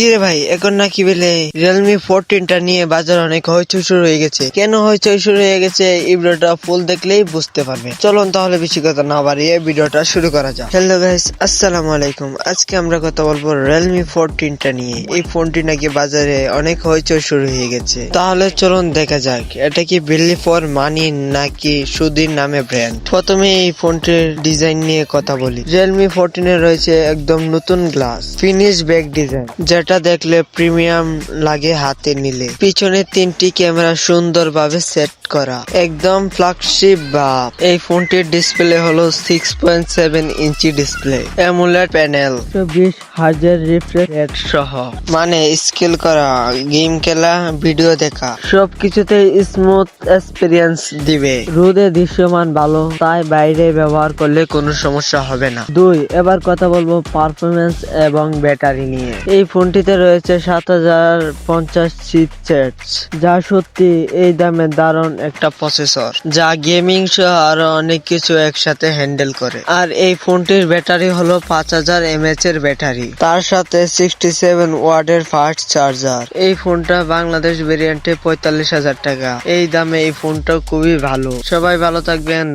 কিরে ভাই? এখন নাকি বেলে রিয়েলমি ফোরটিনটা নিয়ে বাজার অনেক হইচই শুরু হয়ে গেছে। কেন হইচই শুরু হয়ে গেছে এই ভিডিওটা ফুল দেখলেই বুঝতে পারবে। চলুন তাহলে বেশি কথা না বাড়িয়ে ভিডিওটা শুরু করা যাক। হ্যালো গাইস আসসালামু আলাইকুম। আজকে আমরা কথা বলব রিয়েলমি ফোরটিনটা নিয়ে। এই ফোনটি নাকি বাজারে অনেক হইচই শুরু হয়ে গেছে। তাহলে চলুন দেখা যাক, এটা কি বিল্লি ফর মানি নাকি সুধীর নামে ব্র্যান্ড প্রথমে এই ফোনটির ডিজাইন নিয়ে কথা বলি। রিয়েলমি ফোরটিন রয়েছে একদম নতুন গ্লাস ফিনিশ ব্যাক ডিজাইন যেটা দেখলে প্রিমিয়াম লাগে হাতে নিলে। পিছনে তিনটি ক্যামেরা সুন্দরভাবে সেট করা। একদম ফ্ল্যাগশিপ বা এই ফোনটির ডিসপ্লে হলো সিক্স পয়েন্ট সেভেন ইঞ্চি ডিসপ্লে অ্যামুলেট প্যানেল বিশ হাজার রিফ্রেশ সহ। মানে স্কেল করা গেম খেলা ভিডিও দেখা। সবকিছুতে স্মুথ এক্সপিরিয়েন্স দিবে। রোদে দৃশ্যমান ভালো তাই বাইরে ব্যবহার করলে কোনো সমস্যা হবে না। দুই এবার কথা বলব পারফরমেন্স এবং ব্যাটারি নিয়ে। এই ফোনটিতে রয়েছে সাত হাজার পঞ্চাশ চিপসেট যা সত্যি এই দামে দারুণ একটা প্রসেসর যা গেমিং সহ আরও অনেক কিছু একসাথে হ্যান্ডেল করে। আর এই ফোনটির ব্যাটারি হলো পাঁচ হাজার এমএচ এর ব্যাটারি। তার সাথে সিক্সটি সেভেন ওয়ার্ডের ফাস্ট চার্জার এই ফোনটা বাংলাদেশ ভেরিয়েন্টে পঁয়তাল্লিশ হাজার টাকা। এই দামে এই ফোনটা খুবই ভালো। সবাই ভালো থাকবেন.